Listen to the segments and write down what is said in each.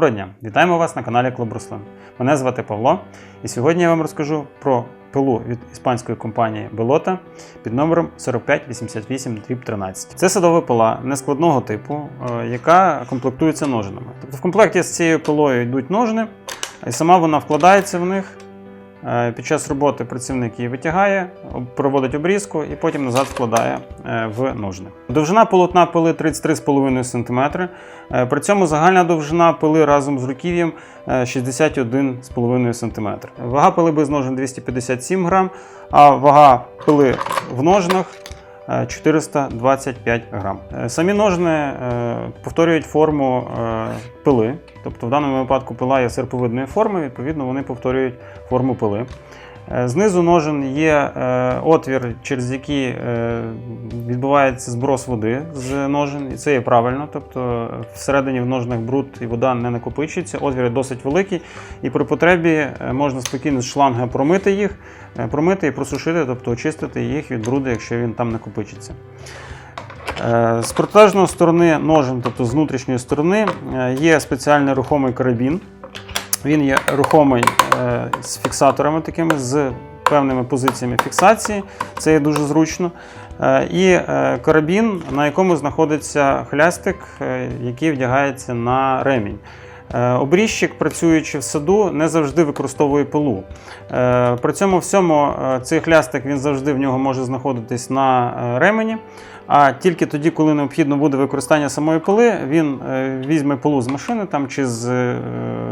Доброго дня! Вітаємо вас на каналі Клуб Руслин. Мене звати Павло, і сьогодні я вам розкажу про пилу від іспанської компанії Белота під номером 4588-13. Це садова пила нескладного типу, е, яка комплектується ножинами. Тобто в комплекті з цією пилою йдуть ножни, і сама вона вкладається в них. Е, Під час роботи працівник її витягає, проводить обрізку і потім назад вкладає е, в ножни. Довжина полотна пили 33,5 см. Е, При цьому загальна довжина пили разом з руків'ям е, 61,5 см. Вага пили без ножен 257 грам, а вага пили в ножнах 425 грам. Е, Самі ножни е, повторюють форму е, пили, тобто в даному випадку пила є серповидної форми, відповідно, вони повторюють форму пили. Е, Знизу ножен є е, отвір, через який е, відбувається зброс води з ножен, і це є правильно. Тобто всередині в ножнах бруд і вода не накопичується. Отвір досить великий, і при потребі можна спокійно з шланга промити їх, промити і просушити, тобто очистити їх від бруду, якщо він там накопичиться. З протилежної сторони ножен, тобто з внутрішньої сторони, є спеціальний рухомий карабін. Він є рухомий е, з фіксаторами такими, з певними позиціями фіксації. Це є дуже зручно. Е, І е, карабін, на якому знаходиться хлястик, який вдягається на ремінь. Е, Обрізчик, працюючи в саду, не завжди використовує пилу. Е, При цьому всьому е, цей хлястик він завжди в нього може знаходитись на ремені. А тільки тоді, коли необхідно буде використання самої пили, він візьме пилу з машини там, чи з,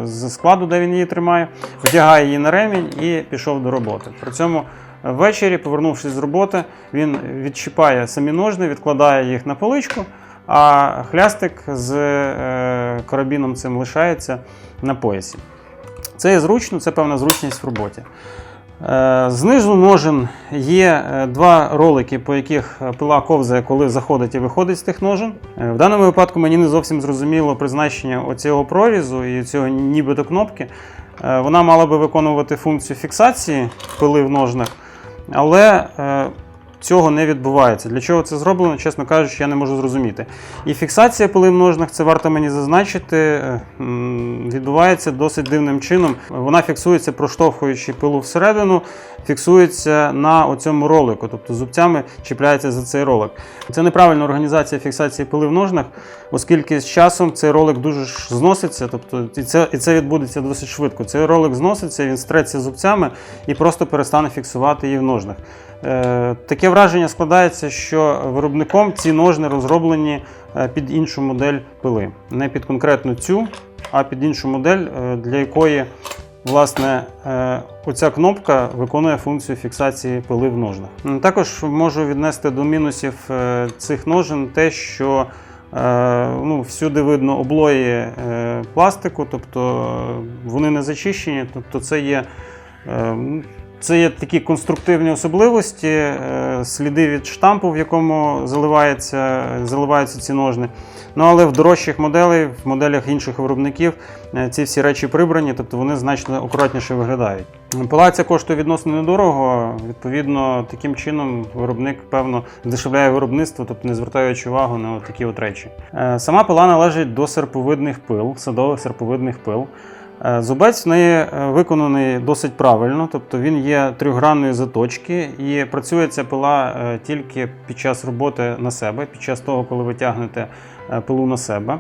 з складу, де він її тримає, вдягає її на ремінь і пішов до роботи. При цьому ввечері, повернувшись з роботи, він відчіпає самі ножни, відкладає їх на поличку, а хлястик з е, карабіном цим лишається на поясі. Це є зручно, це певна зручність в роботі. Е, Знизу ножен є е, два ролики, по яких пила ковзає, коли заходить і виходить з тих ножен. В даному випадку мені не зовсім зрозуміло призначення оцього прорізу і цього нібито кнопки. Вона мала би виконувати функцію фіксації пили в ножнах, але цього не відбувається. Для чого це зроблено, чесно кажучи, я не можу зрозуміти. І фіксація пили в ножнах, це варто мені зазначити, е, відбувається досить дивним чином. Вона фіксується, проштовхуючи пилу всередину, фіксується на оцьому ролику, тобто зубцями чіпляється за цей ролик. Це неправильна організація фіксації пили в ножнах, оскільки з часом цей ролик дуже зноситься, тобто і це, і це відбудеться досить швидко. Цей ролик зноситься, він стреться зубцями і просто перестане фіксувати її в ножнах. Е, Таке враження складається, що виробником ці ножни розроблені е, під іншу модель пили. Не під конкретно цю, а під іншу модель, е, для якої власне оця кнопка виконує функцію фіксації пили в ножнах. Також можу віднести до мінусів цих ножен те, що ну, всюди видно облої пластику, тобто вони не зачищені, тобто це є. Це є такі конструктивні особливості, е, сліди від штампу, в якому заливається, заливаються ці ножни. Ну але в дорожчих моделей, в моделях інших виробників е, ці всі речі прибрані, тобто вони значно акуратніше виглядають. Пила ця коштує відносно недорого. Відповідно, таким чином виробник певно здешевляє виробництво, тобто не звертаючи увагу на такі от речі. Е, Сама пила належить до серповидних пил, садових серповидних пил. Е, Зубець в неї е, виконаний досить правильно, тобто він є трьохгранної заточки і працює ця пила е, тільки під час роботи на себе, під час того, коли ви тягнете пилу на себе.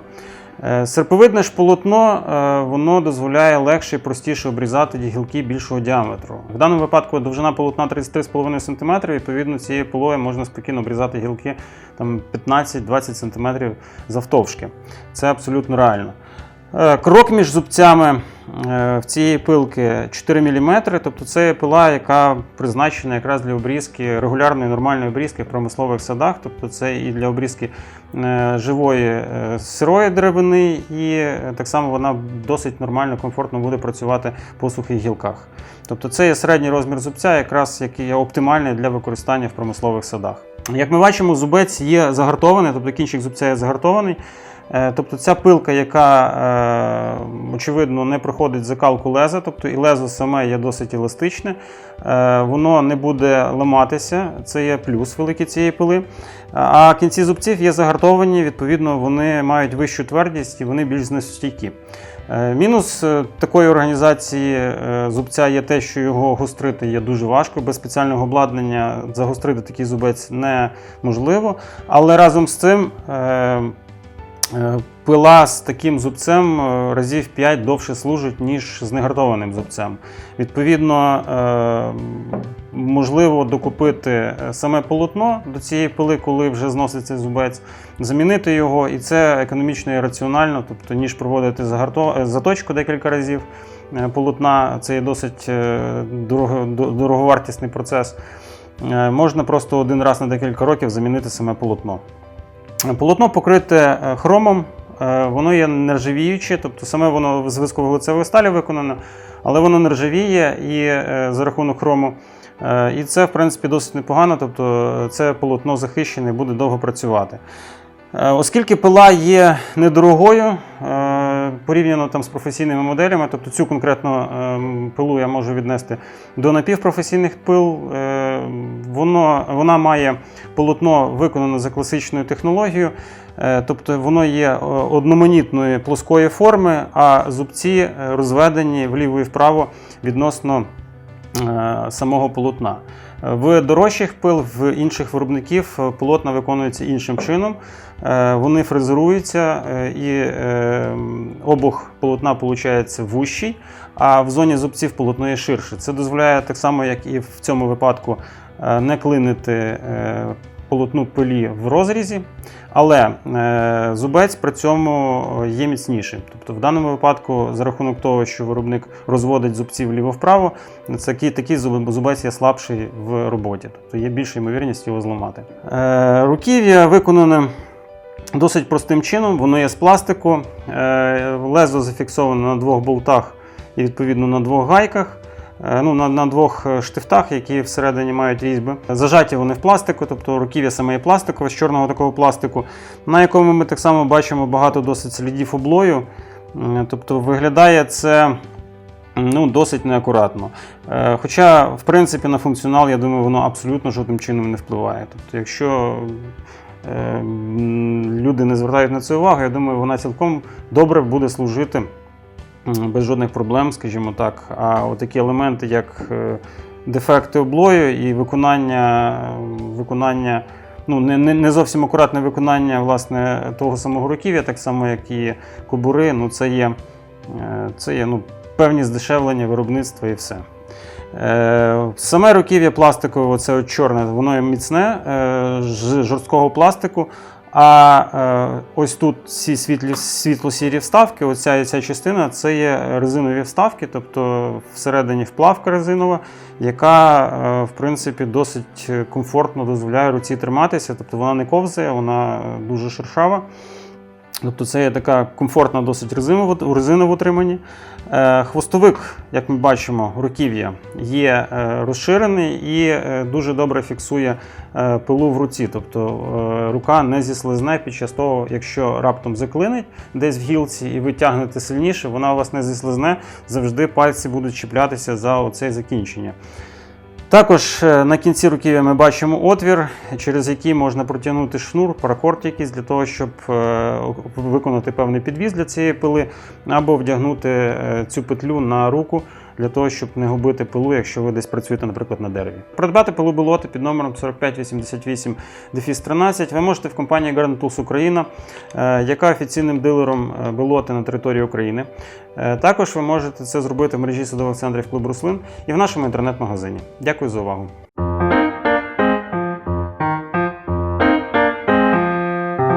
Серповидне ж полотно воно дозволяє легше і простіше обрізати гілки більшого діаметру. В даному випадку довжина полотна 33,5 см, відповідно, цією пилою можна спокійно обрізати гілки 15-20 см завтовшки. Це абсолютно реально. Е, Крок між зубцями е, в цієї пилки 4 мм, тобто це пила, яка призначена якраз для обрізки, регулярної нормальної обрізки в промислових садах, тобто це і для обрізки е, живої сирої деревини, і так само вона досить нормально, комфортно буде працювати по сухих гілках. Тобто це є середній розмір зубця, якраз який є оптимальний для використання в промислових садах. Як ми бачимо, зубець є загартований, тобто кінчик зубця є загартований. Е, Тобто ця пилка, яка е, очевидно не проходить закалку леза, тобто і лезо саме є досить еластичне, е, воно не буде ламатися, це є плюс великий цієї пили. А кінці зубців є загартовані, відповідно, вони мають вищу твердість і вони більш зносостійкі. Е, Мінус такої організації зубця є те, що його гострити є дуже важко. Без спеціального обладнання загострити такий зубець неможливо. Але разом з цим пила з таким зубцем е, разів 5 довше служить, ніж з негартованим зубцем. Відповідно, е, можливо докупити е, саме полотно до цієї пили, коли вже зноситься зубець, замінити його, і це економічно і раціонально, тобто ніж проводити е, заточку декілька разів е, полотна, це є досить е, дорого, до- дороговартісний процес. Е, Можна просто один раз на декілька років замінити саме полотно. Полотно покрите е, хромом, е, воно є нержавіюче, тобто саме воно з висково-лицевої сталі виконано, але воно нержавіє і е, за рахунок хрому. І це, в принципі, досить непогано, тобто це полотно захищене, і буде довго працювати. Оскільки пила є недорогою, порівняно там з професійними моделями, тобто цю конкретно ем, пилу я можу віднести до напівпрофесійних пил, воно, вона має полотно виконане за класичною технологією, е, тобто воно є е, одноманітної плоскої форми, а зубці е, розведені вліво і вправо відносно самого полотна. В дорожчих пил, в інших виробників полотна виконуються іншим чином. Вони фрезеруються і обух полотна виходить вущий, а в зоні зубців полотно є ширше. Це дозволяє так само, як і в цьому випадку, не клинити е, полотну пилі в розрізі, але е, зубець при цьому є міцнішим. Тобто в даному випадку, за рахунок того, що виробник розводить зубців вліво-вправо, такий, такий зубець є слабший в роботі, тобто є більша ймовірність його зламати. Е, руків'я виконане досить простим чином, воно є з пластику, е, лезо зафіксовано на двох болтах і відповідно на двох гайках. Е, Ну, на, на двох е, штифтах, які всередині мають різьби. Зажаті вони в пластику, тобто руків'я саме є пластикове, з чорного такого пластику, на якому ми так само бачимо багато досить слідів облою. Тобто виглядає це ну, досить неакуратно. Е, Хоча, в принципі, на функціонал, я думаю, воно абсолютно жодним чином не впливає. Тобто, якщо люди не звертають на це увагу, я думаю, вона цілком добре буде служити без жодних проблем, скажімо так. А такі елементи, як е, дефекти облою і виконання, виконання ну, не, не, не зовсім акуратне виконання власне, того самого руків'я, так само, як і кобури, ну, це є, е, це є ну, певні здешевлення виробництва і все. Е, Саме руків'я пластикове, оце от чорне, воно міцне з жорсткого пластику. А е, ось тут ці світлі, світло-сірі вставки, оця ця частина це є резинові вставки, тобто всередині вплавка резинова, яка е, в принципі досить комфортно дозволяє руці триматися, тобто вона не ковзає, вона е, дуже шершава. Тобто це є така комфортна досить резина в- утриманні. Е, Хвостовик, як ми бачимо, руків'я є е, розширений і е, дуже добре фіксує пилу в руці. Тобто рука не зіслизне під час того, якщо раптом заклинить десь в гілці і ви тягнете сильніше, вона у вас не зіслизне, завжди пальці будуть чіплятися за оце закінчення. Також е, на кінці руків'я ми бачимо отвір, через який можна протягнути шнур, паракорд якийсь для того, щоб е, виконати певний підвіз для цієї пили, або вдягнути е, цю петлю на руку для того, щоб не губити пилу, якщо ви десь працюєте, наприклад, на дереві. Придбати пилу болоти під номером 4588 13 ви можете в компанії Garden Tools Україна, е, яка офіційним дилером болоти на території України. Е, Також ви можете це зробити в мережі садових центрів клуб Руслин і в нашому інтернет-магазині. Дякую за увагу.